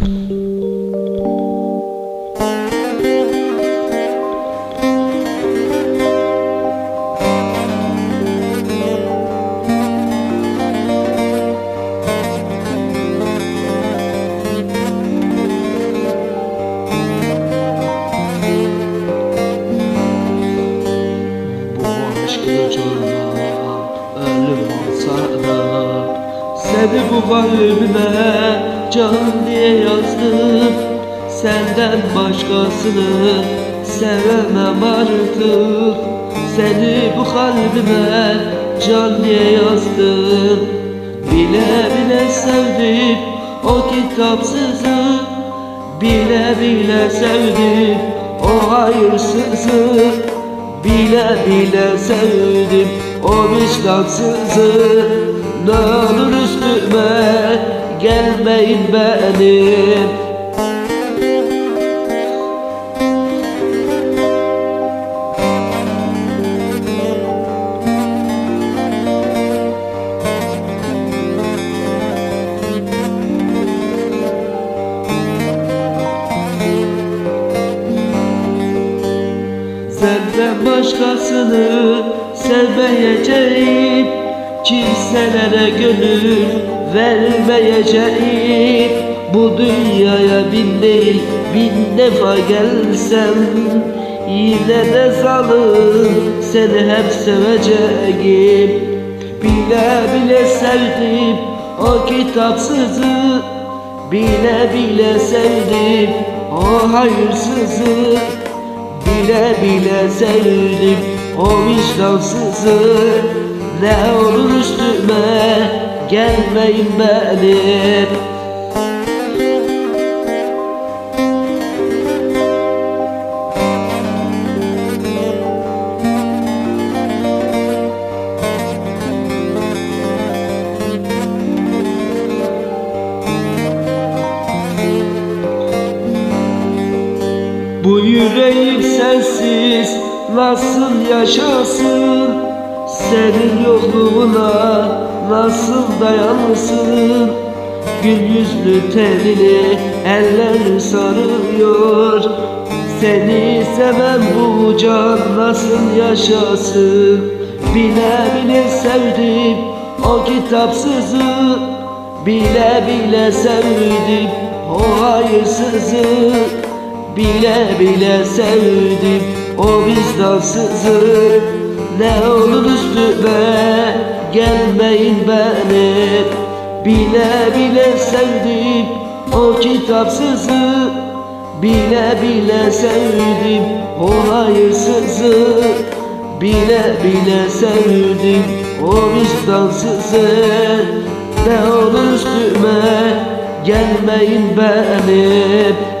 Ölüm olsa da. Seni bu kalbime can diye yazdım. Senden başkasını sevemem artık. Seni bu kalbime can diye yazdım. Bile bile sevdim o kitapsızı. Bile bile sevdim o hayırsızı. Bile bile sevdim o vicdansızı. Ne olur üstüme gelmeyin benim. Senden başkasını sevmeyeceğim Kimselere gönül vermeyeceğim. Bu dünyaya bin değil bin defa gelsem Yine de zalim seni hep seveceğim. Bile bile sevdim o kitapsızı Bile bile sevdim o hayırsızı. Bile bile sevdim o vicdansızı Ne olur üstüme gelmeyin benim. Bu yüreğim sensiz nasıl yaşasın Senin yokluğuna nasıl dayansın Gül yüzlü tenini eller sarıyor. Seni seven bu can nasıl yaşasın? Bile bile sevdim o kitapsızı. Bile bile sevdim o hayırsızı. Bile bile sevdim o vicdansızı Ne olur üstüme gelmeyin benim Bile bile sevdim o kitapsızı Bile bile sevdim o hayırsızı. Bile bile sevdim o vicdansızı. Ne olur üstüme gelmeyin benim